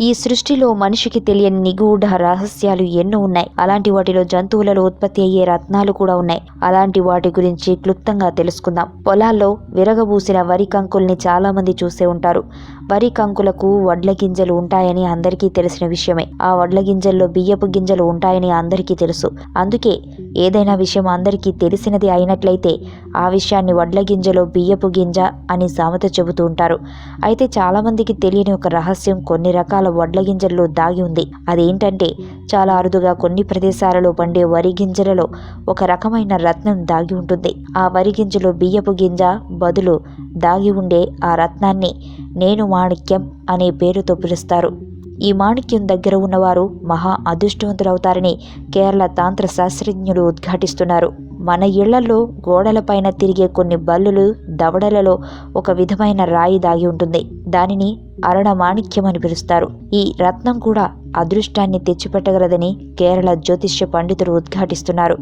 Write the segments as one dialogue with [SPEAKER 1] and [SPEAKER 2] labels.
[SPEAKER 1] ఈ సృష్టిలో మనిషికి తెలియని నిగూఢ రహస్యాలు ఎన్నో ఉన్నాయి. అలాంటి వాటిలో జంతువులలో ఉత్పత్తి అయ్యే రత్నాలు కూడా ఉన్నాయి. అలాంటి వాటి గురించి క్లుప్తంగా తెలుసుకుందాం. పొలాల్లో విరగబూసిన వరి కంకుల్ని చాలా మంది చూసే ఉంటారు. వరి కంకులకు వడ్ల గింజలు ఉంటాయని అందరికీ తెలిసిన విషయమే. ఆ వడ్ల గింజల్లో బియ్యపు గింజలు ఉంటాయని అందరికీ తెలుసు. అందుకే ఏదైనా విషయం అందరికీ తెలిసినది అయినట్లయితే ఆ విషయాన్ని వడ్ల గింజలో బియ్యపు గింజ అని సామెత చెబుతూ ఉంటారు. అయితే చాలామందికి తెలియని ఒక రహస్యం కొన్ని రకాల వడ్ల గింజల్లో దాగి ఉంది. అదేంటంటే చాలా అరుదుగా కొన్ని ప్రదేశాలలో పండే వరి గింజలలో ఒక రకమైన రత్నం దాగి ఉంటుంది. ఆ వరి గింజలో బియ్యపు గింజ బదులు దాగి ఉండే ఆ రత్నాన్ని నేను మాణిక్యం అనే పేరుతో పిలుస్తారు. ఈ మాణిక్యం దగ్గర ఉన్నవారు మహా అదృష్టవంతులవుతారని కేరళ తాంత్ర శాస్త్రజ్ఞులు ఉద్ఘాటిస్తున్నారు. మన ఇళ్ళలో గోడలపైన తిరిగే కొన్ని బల్లులు దవడలలో ఒక విధమైన రాయి దాగి ఉంటుంది. దానిని అరణమాణిక్యం అని పిలుస్తారు. ఈ రత్నం కూడా అదృష్టాన్ని తెచ్చిపెట్టగలదని కేరళ జ్యోతిష్య పండితులు ఉద్ఘాటిస్తున్నారు.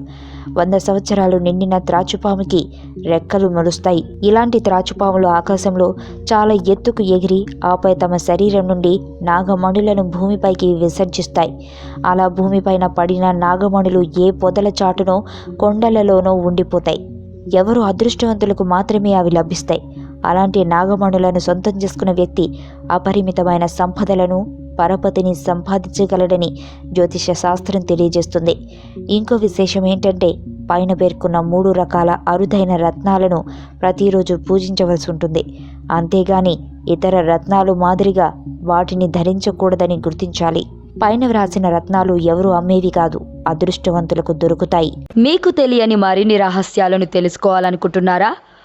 [SPEAKER 1] వంద సంవత్సరాలు నిండిన త్రాచుపాముకి రెక్కలు మొలుస్తాయి. ఇలాంటి త్రాచుపాములు ఆకాశంలో చాలా ఎత్తుకు ఎగిరి ఆపై తమ శరీరం నుండి నాగమణులను భూమిపైకి విసర్జిస్తాయి. అలా భూమిపైన పడిన నాగమణులు ఏ పొదల చాటునో కొండలలోనో ఉండిపోతాయి. ఎవరు అదృష్టవంతులకు మాత్రమే అవి లభిస్తాయి. అలాంటి నాగమణులను సొంతం చేసుకున్న వ్యక్తి అపరిమితమైన సంపదలను పరపతిని సంపాదించగలడని జ్యోతిష శాస్త్రం తెలియజేస్తుంది. ఇంకో విశేషం ఏంటంటే పైన పేర్కొన్న మూడు రకాల అరుదైన రత్నాలను ప్రతిరోజు పూజించవలసి ఉంటుంది. అంతేగాని ఇతర రత్నాలు మాదిరిగా వాటిని ధరించకూడదని గుర్తించాలి. పైన వ్రాసిన రత్నాలు ఎవరు అమ్మేవి కాదు అదృష్టవంతులకు దొరుకుతాయి.
[SPEAKER 2] మీకు తెలియని మరిన్ని రహస్యాలను తెలుసుకోవాలనుకుంటున్నారా?